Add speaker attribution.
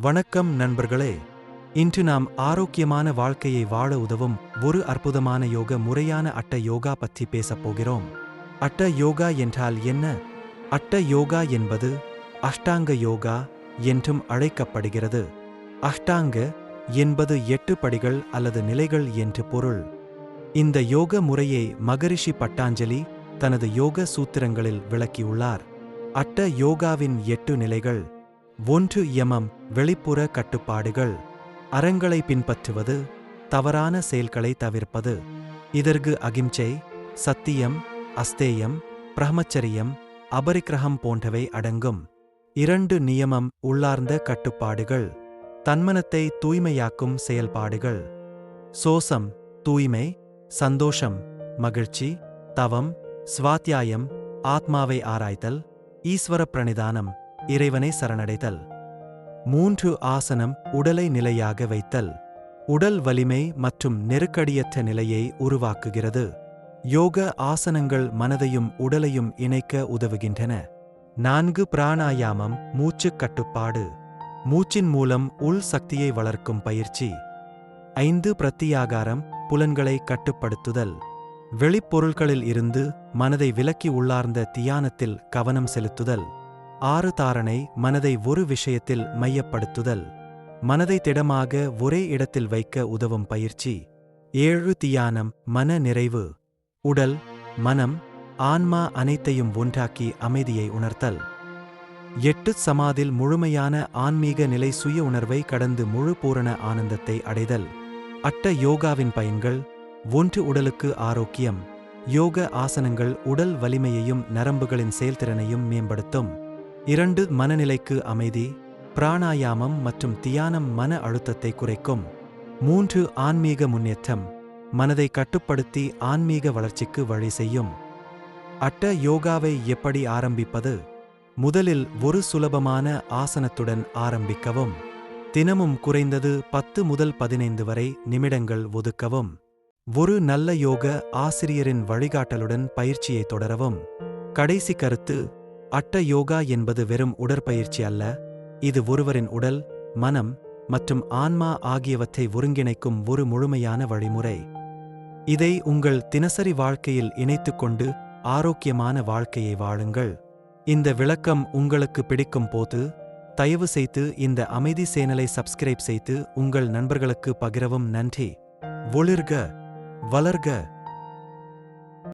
Speaker 1: வணக்கம் நண்பர்களே. இன்று நாம் ஆரோக்கியமான வாழ்க்கையை வாழ உதவும் ஒரு அற்புதமான யோக முறையான அட்ட யோகா பற்றி பேசப் போகிறோம். அட்ட யோகா என்றால் என்ன? அட்ட யோகா என்பது அஷ்டாங்க யோகா என்றும் அழைக்கப்படுகிறது. அஷ்டாங்க என்பது எட்டு படிகள் அல்லது நிலைகள் என்று பொருள். இந்த யோக முறையை மகரிஷி பட்டாஞ்சலி தனது யோக சூத்திரங்களில் விளக்கியுள்ளார். அட்ட யோகாவின் எட்டு நிலைகள் ஒன்று யமம் வெளிப்புற கட்டுப்பாடுகள். அறங்களை பின்பற்றுவது தவறான செயல்களை தவிர்ப்பது. இதற்கு அகிம்சை சத்தியம் அஸ்தேயம் பிரம்மச்சரியம் அபரிக்கிரகம் போன்றவை அடங்கும். இரண்டு நியமம் உள்ளார்ந்த கட்டுப்பாடுகள். தன்மனத்தை தூய்மையாக்கும் செயல்பாடுகள். சோசம் தூய்மை சந்தோஷம் மகிழ்ச்சி தவம் ஸ்வாத்தியாயம் ஆத்மாவை ஆராய்தல் ஈஸ்வர பிரணிதானம் இறைவனை சரணடைதல். மூன்று ஆசனம் உடலை நிலையாக வைத்தல். உடல் வலிமை மற்றும் நெருக்கடியற்ற நிலையை உருவாக்குகிறது. யோக ஆசனங்கள் மனதையும் உடலையும் இணைக்க உதவுகின்றன. நான்கு பிராணாயாமம் மூச்சுக் கட்டுப்பாடு. மூச்சின் மூலம் உள் சக்தியை வளர்க்கும் பயிற்சி. ஐந்து பிரத்தியாகாரம் புலன்களை கட்டுப்படுத்துதல். வெளிப்பொருள்களில் இருந்து மனதை விலக்கி உள்ளார்ந்த தியானத்தில் கவனம் செலுத்துதல். ஆறு தாரணை மனதை ஒரு விஷயத்தில் மையப்படுத்துதல். மனதை திடமாக ஒரே இடத்தில் வைக்க உதவும் பயிற்சி. ஏழு தியானம் மன நிறைவு. உடல் மனம் ஆன்மா அனைத்தையும் ஒன்றாக்கி அமைதியை உணர்த்தல். எட்டு சமாதில் முழுமையான ஆன்மீக நிலை சுய உணர்வை கடந்து முழு பூரண ஆனந்தத்தை அடைதல். அட்ட யோகாவின் பயன்கள். ஒன்று உடலுக்கு ஆரோக்கியம். யோக ஆசனங்கள் உடல் வலிமையையும் நரம்புகளின் செயல்திறனையும் மேம்படுத்தும். இரண்டு மனநிலைக்கு அமைதி பிராணாயாமம் மற்றும் தியானம் மன அழுத்தத்தை குறைக்கும். மூன்று ஆன்மீக முன்னேற்றம் மனதை கட்டுப்படுத்தி ஆன்மீக வளர்ச்சிக்கு வழி செய்யும். அட்ட யோகாவை எப்படி ஆரம்பிப்பது? முதலில் ஒரு சுலபமான ஆசனத்துடன் ஆரம்பிக்கவும். தினமும் குறைந்தது பத்து முதல் பதினைந்து வரை நிமிடங்கள் ஒதுக்கவும். ஒரு நல்ல யோக ஆசிரியரின் வழிகாட்டலுடன் பயிற்சியை தொடரவும். கடைசி கருத்து அட்ட யோகா என்பது வெறும் உடற்பயிற்சி அல்ல. இது ஒருவரின் உடல் மனம் மற்றும் ஆன்மா ஆகியவற்றை ஒருங்கிணைக்கும் ஒரு முழுமையான வழிமுறை. இதை உங்கள் தினசரி வாழ்க்கையில் இணைத்துக்கொண்டு ஆரோக்கியமான வாழ்க்கையை வாழுங்கள். இந்த விளக்கம் உங்களுக்கு பிடிக்கும் போது தயவு செய்து இந்த அமைதி சேனலை சப்ஸ்கிரைப் செய்து உங்கள் நண்பர்களுக்கு பகிரவும் நன்றி. ஒளிர்க வளர்க.